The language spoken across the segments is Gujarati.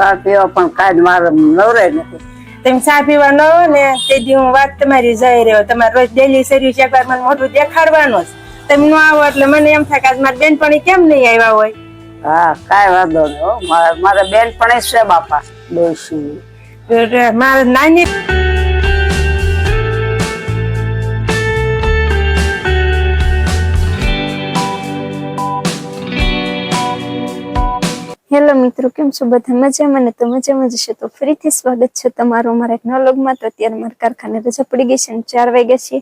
ચા પીવા પણ કાંઈ મારે નવરાય નથી. તમે ચા પીવા ન હો ને તે દી હું વાત તમારી જઈ રહ્યો. તમારે રોજ ડેલી સર્વિસ એકવાર મને મોઢું દેખાડવાનું જ. તમે ન આવો એટલે મને એમ થાય કે આજ મારી બેનપણી કેમ નહીં આવ્યા હોય? હા કાંઈ વાંધો નહીં હો. મારે મારે બેન પણ છે બાપા દોશી મારે નાની હેલો મિત્રો, કેમ છો? બધા મજામાં ને તો મજામાં જશે તો ફરીથી સ્વાગત છે તમારું અમારા એક નવા લોગમાં તો અત્યારે મારા કારખાને રજા પડી ગઈ છે ચાર વાગ્યા છે.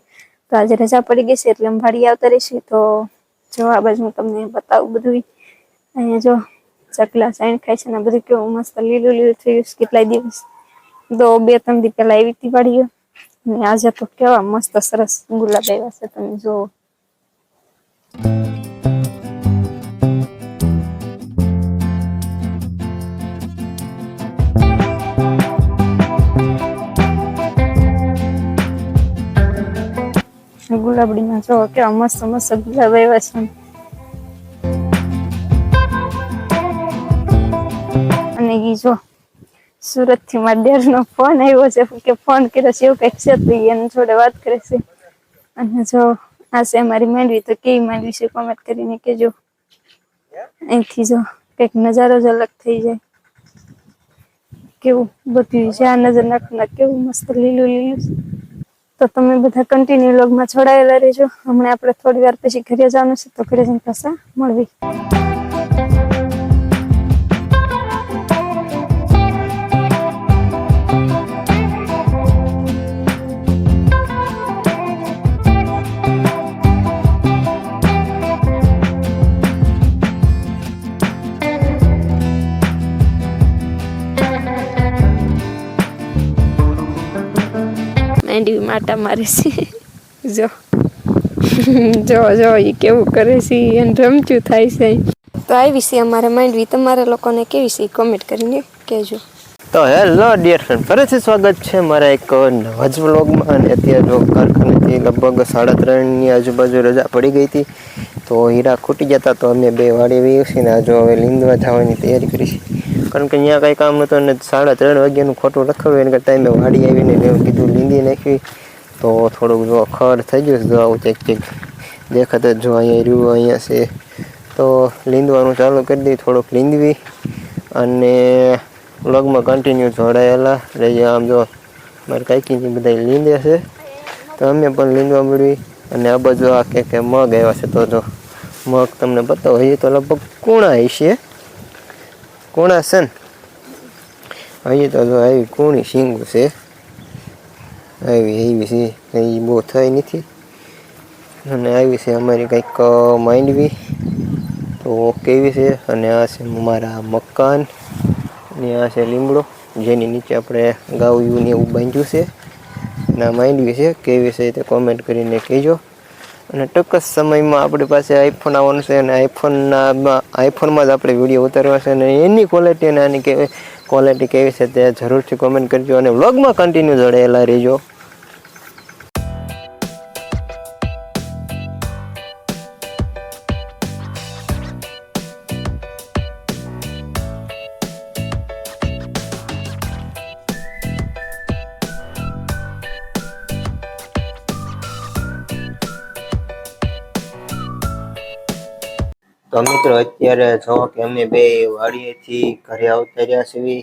તો આજે રજા પડી ગઈ છે એટલે ભાડી આવતા રહીશું. તો જો બાજુ હું તમને બતાવું બધું અહીંયા જો ચકલા સાઈન ખાય છે ને બધું કેવું મસ્ત લીલું લીલું થયું ગયું કેટલાય દિવસ. તો બે ત્રણ દી પહેલા આવી હતી વાડીઓ. અને આજે તો કેવા મસ્ત સરસ ગુલાબ આવ્યા છે. તમે જુઓ. ગુલાબડીમાં જો કેવા મસ્ત મસ્ત ગુલાબ આવ્યા છે. અને ઈ જો સુરતથી મારા દેર નો ફોન આવ્યો છે કે ફોન કર્યો છે, એવું કંઈક છે તો એને જોડે વાત કરે છે. અને જો આ છે અમારી માંડવી, તો કેવી માંડવી છે કોમેન્ટ કરીને કેજો અહીંથી જો કંઈક નજારો જ અલગ થઈ જાય. કેવું બધું છે આ નજર નાખના કેવું મસ્ત લીલું લીલું છે. તો તમે બધા કન્ટિન્યુ લોગમાં છોડાયેલા રહેજો. હમણાં આપણે થોડી વાર પછી ઘરે જવાનું છે, તો ઘરે જઈને પાછા મળવી માટા મારે છે. જો. જો જો એ કેવું કરે છે એને રમચું થાય છે. તો આવી છે અમારે માંડવી. તમારા લોકોને કેવી છે? કોમેન્ટ કરીને કહેજો. તો હેલો ડિયર ફ્રેન્ડ ફરીથી સ્વાગત છે મારા એક નવા જ વ્લોગમાં અને અત્યારે જો કારખાનેથી લગભગ સાડા ત્રણની આજુબાજુ રજા પડી ગઈ હતી. તો હીરા ખૂટી જતા તો અમે બે વાળી વી ને જો હવે લીંદવા જવાની તૈયારી કરી છે. કારણ કે અહીંયા કાંઈ કામ નહોતું ને સાડા ત્રણ વાગ્યાનું ખોટું લખાવ્યું એને કરતાં મેં વાડી આવીને એવું કીધું, લીંદી નાખી. તો થોડુંક જો ખડ થઈ ગયું જો આવું ચેક ચેક દેખાતા જ અહીંયા રહ્યું, અહીંયા છે. તો લીંદવાનું ચાલુ કરી દઈ, થોડુંક લીંદવી અને વ્લોગમાં કન્ટિન્યુ જોડાયેલા રહીએ. આમ જો મારે કાંઈકી બધા લીંદે છે. તો અમે પણ લીંદવા મળવી અને આ બાજુ આ કે મગ આવ્યા છે. તો જો મગ તમને બતાવો હજી તો લગભગ કુણા હશે. કુણા છે ને? હજી તો જો આવી કુણી શીંગું છે. આવી એવી છે. એ બહુ થઈ નથી. અને આવી છે અમારી કંઈક માંડવી. તો કેવી છે? અને આ છે મારા મકાન. ને આ છે લીમડો. જેની નીચે આપણે ગાઉયું ને એવું બાંધ્યું છે. ના માંડવી છે. કેવી છે તે કોમેન્ટ કરીને કહેજો. અને ટૂંક જ સમયમાં આપણી પાસે આઈફોન આવવાનું છે અને આઈફોનના આઈફોનમાં જ આપણે વીડિયો ઉતારવા છે અને એની ક્વોલિટી અને આની કેવી ક્વોલિટી કેવી છે તે જરૂરથી કોમેન્ટ કરજો અને વ્લોગમાં કન્ટિન્યુ જોડાયેલા રહેજો. તો મિત્રો, અત્યારે જો કે અમે બે વાડીએથી ઘરે આવતા રહ્યા છીએ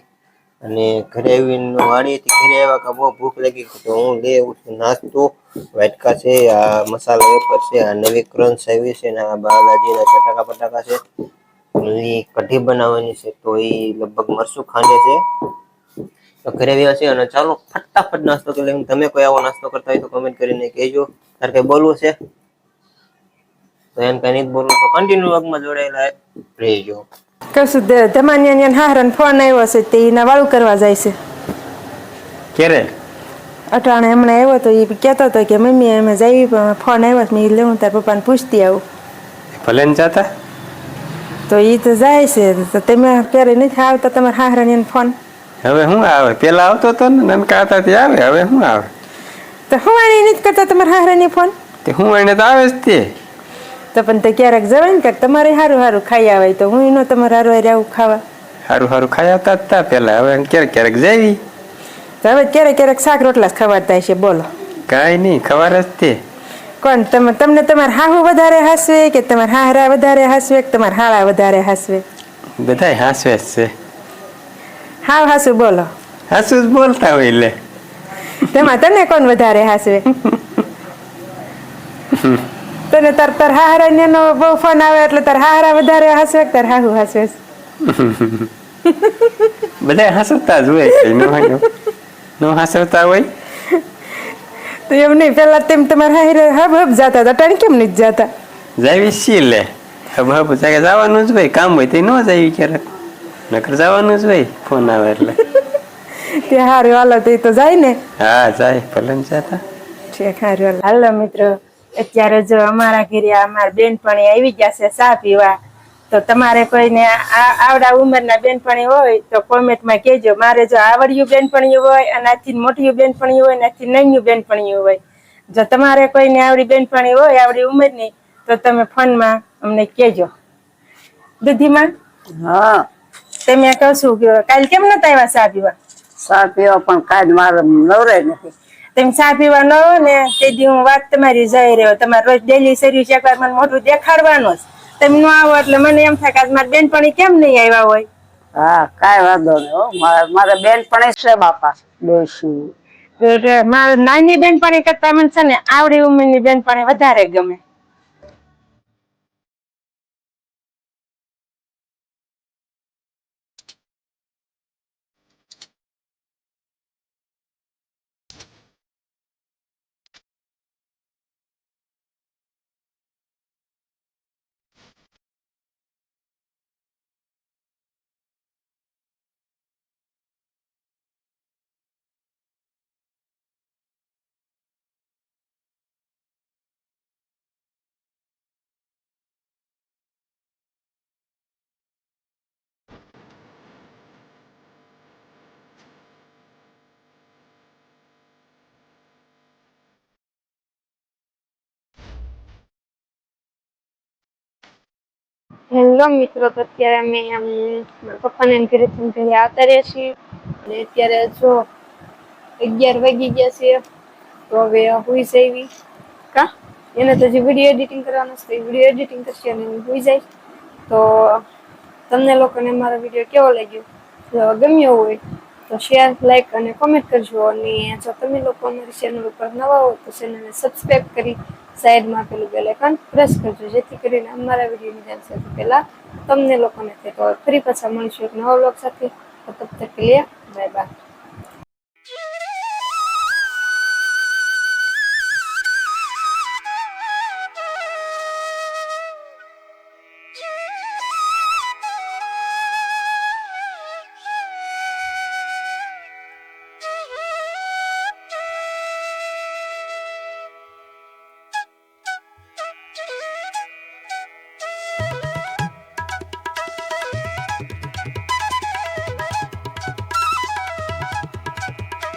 અને ઘરે આવીને વાડીએથી ઘરે આવ્યા કે બહુ ભૂખ લાગી તો હું લે છું નાસ્તો, વાટકા છે, આ મસાલા વેપર છે, આ નવી ક્રંચ આવી છે આ બાલાજીના ચટાકા પટાકા છે એ કઢી બનાવવાની છે, તો એ લગભગ મરસું ખાંડે છે. તો ઘરે આવ્યા છે અને ચાલો ફટાફટ નાસ્તો કરી લઈએ. તમે કોઈ આવો નાસ્તો કરતા હોય તો કમેન્ટ કરીને કહેજો. તારે કંઈ બોલવું છે? તો એમ કઈ નહીં બોલવું તો કન્ટિન્યુ વર્ગમાં જોડાયેલા રહેજો કશું ધમાનિયા હારણ ફોન આવ્યો છે તે એના વાળું કરવા જાય છે. ક્યારે? અટાણે હમણાં આવ્યો તો એ કહેતો હતો કે મમ્મી અમે જઈ ફોન આવ્યો છે મેં લેવું તાર પપ્પાને પૂછતી આવું. ભલે ને જાતા? તો એ તો જાય છે તો તમે ક્યારે નથી આવતા તમારા હાહરાની ફોન? હવે શું આવે? પેલા આવતો હતો ને નનકા હતા તે આવે હવે શું આવે? તો હું આને નથી કરતા તમારા હાહરાની ફોન? તે હું એને તો આવે જ તે. તો પણ તે ક્યારેક જવાય ને ક્યાંક તમારે સારું સારું ખાઈ આવે તો હું એનો તમારે હારું હારે આવું ખાવા. સારું સારું ખાઈ આવતા હતા પેલા હવે ક્યારેક ક્યારેક જાવી તો હવે ક્યારેક ક્યારેક શાક રોટલા જ થાય છે બોલો. કાંઈ નહીં ખબર જ તે. કોણ તમે તમને તમારા હાહુ વધારે હસવે કે તમારા હાહરા વધારે હસવે કે તમારા હાળા વધારે હસવે? બધાય હાસવે જ છે. હાવ હાસુ બોલો. હાસુ જ બોલતા હોય એટલે. તેમાં તને કોણ વધારે હસવે? તને તાર તાર હાહરા ને એનો બહુ ફોન આવે એટલે તાર હાહરા વધારે હસે તાર હાહુ હસે? બધા હાસવતા જ હોય છે નો હોય નો હાસવતા હોય? તો એમ નહીં પેલા તેમ તમારા હાહરે હબ હબ જાતા હતા ટાણી કેમ નહીં જાતા? જાવી સી લે. હબ હબ જાગે જવાનું જ હોય કામ હોય તે ન જાવી ક્યારેક. નકર જવાનું જ હોય ફોન આવે એટલે. તે હારે હાલો તે તો જાય ને. હા જાય ભલે જતા. ઠીક હારું હાલો મિત્રો. અત્યારે જો અમારા ઘરે અમારા બેનપણી આવી ગયા છે ચા પીવા તો તમારે કોઈને આ આવડા ઉંમરના બેનપણી હોય તો કોમેન્ટમાં કહેજો. મારે જો આવડ્યું બેનપણી હોય અને આથી મોટી બેનપણી હોય અને આથી નાની બેનપણી હોય. જો તમારે કોઈને આવડી બેનપણી હોય આવડી ઉંમરની તો તમે ફોનમાં અમને કહેજો. દુધીમાં હા. તમે કહું છું કે કાલ કેમ નતા આવ્યા ચા પીવા? ચા પીવા પણ કાલ મારે નવરાય નથી. તમે ચા પીવા ન હો ને તે દી હું વાત તમારી જઈ રહ્યો તમારે રોજ ડેલી સર્વિસ એકવાર મને મોઢું દેખાડવાનું જ તમે ન આવો એટલે મને એમ થાય કે આજ મારા બેનપણી કેમ નહીં આવ્યા હોય? હા કાંઈ વાંધો નહીં હો. મારે મારે બેનપણી છે બાપા તો મારે નાની બેનપણી કરતા મને છે ને આવડી ઉંમરની બેનપણી વધારે ગમે. હેલો મિત્રો, તો અત્યારે અમે આમ પપ્પાને ઘરેથી ઘરે આવતા રહ્યા છીએ. અને અત્યારે જો અગિયાર વાગી ગયા છે, તો હવે હુઈ જઈવી. કા? એને તો જે વીડિયો એડિટિંગ કરવાનો છે વીડિયો એડિટિંગ કરશે અને હોઈ જઈશ તો તમને લોકોને મારો વીડિયો કેવો લાગ્યો? જો ગમ્યો હોય, તો શેર લાઈક અને કોમેન્ટ કરજો. અને જો તમે લોકો અમારી ચેનલ ઉપર નવા હો, તો ચેનલને સબસ્ક્રાઈબ કરી સાઈડમાં આપેલું બેલ આઇકન પ્રેસ કરજો. જેથી કરીને અમારા વિડીયોની જાણ સૌથી પહેલાં તમને લોકોને તો ફરી પાછા મળીશું એક નવા બ્લોગ સાથે. તબ તક કે